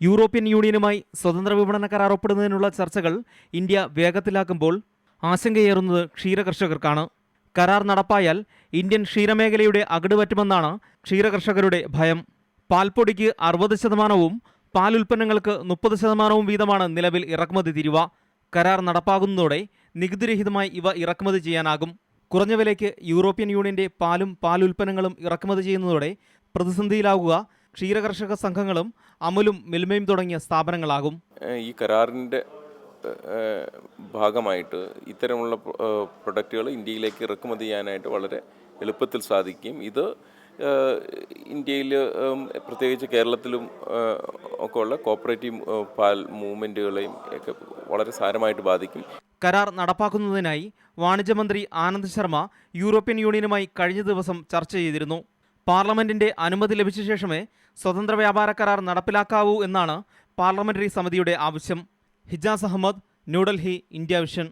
European യൂണിയനുമായി സ്വതന്ത്ര വിപണന കരാർ ഒപ്പിടുന്നതിനുള്ള ചർച്ചകൾ ഇന്ത്യ വേഗത്തിലാക്കുമ്പോൾ ആശങ്കയേറുന്നത് ക്ഷീരകർഷകർക്കാണ്. കരാർ നടപ്പായാൽ ഇന്ത്യൻ ക്ഷീരമേഖലയുടെ അകട് പറ്റുമെന്നാണ് ക്ഷീരകർഷകരുടെ ഭയം. പാൽപ്പൊടിക്ക് അറുപത് ശതമാനവും പാൽ ഉൽപ്പന്നങ്ങൾക്ക് മുപ്പത് ശതമാനവും വീതമാണ് നിലവിൽ ഇറക്കുമതി തീരുവ. കരാർ നടപ്പാകുന്നതോടെ നികുതിരഹിതമായി ഇവ ഇറക്കുമതി ചെയ്യാനാകും. കുറഞ്ഞ വിലയ്ക്ക് യൂറോപ്യൻ യൂണിയന്റെ പാലും പാലുൽപ്പന്നങ്ങളും ഇറക്കുമതി ചെയ്യുന്നതോടെ പ്രതിസന്ധിയിലാകുക ക്ഷീരകർഷക സംഘങ്ങളും അമുലും മിൽമയും തുടങ്ങിയ സ്ഥാപനങ്ങളാകും. ഈ കരാറിന്റെ ഭാഗമായിട്ട് ഇത്തരമുള്ള പ്രൊഡക്റ്റുകൾ ഇന്ത്യയിലേക്ക് ഇറക്കുമതി ചെയ്യാനായിട്ട് വളരെ എളുപ്പത്തിൽ സാധിക്കും. ഇത് ഇന്ത്യയിൽ പ്രത്യേകിച്ച് കേരളത്തിലും ഒക്കെ ഉള്ള കോപ്പറേറ്റീവ് പാൽ മൂവ്മെന്റുകളെയും ഒക്കെ വളരെ സാരമായിട്ട് ബാധിക്കും. കരാർ നടപ്പാക്കുന്നതിനായി വാണിജ്യമന്ത്രി ആനന്ദ് ശർമ്മ യൂറോപ്യൻ യൂണിയനുമായി കഴിഞ്ഞ ദിവസം ചർച്ച ചെയ്തിരുന്നു. പാർലമെന്റിന്റെ അനുമതി ലഭിച്ച ശേഷമേ സ്വതന്ത്ര വ്യാപാര കരാർ നടപ്പിലാക്കാവൂ എന്നാണ് പാർലമെന്ററി സമിതിയുടെ ആവശ്യം. Hijas Ahmed New Delhi India vision.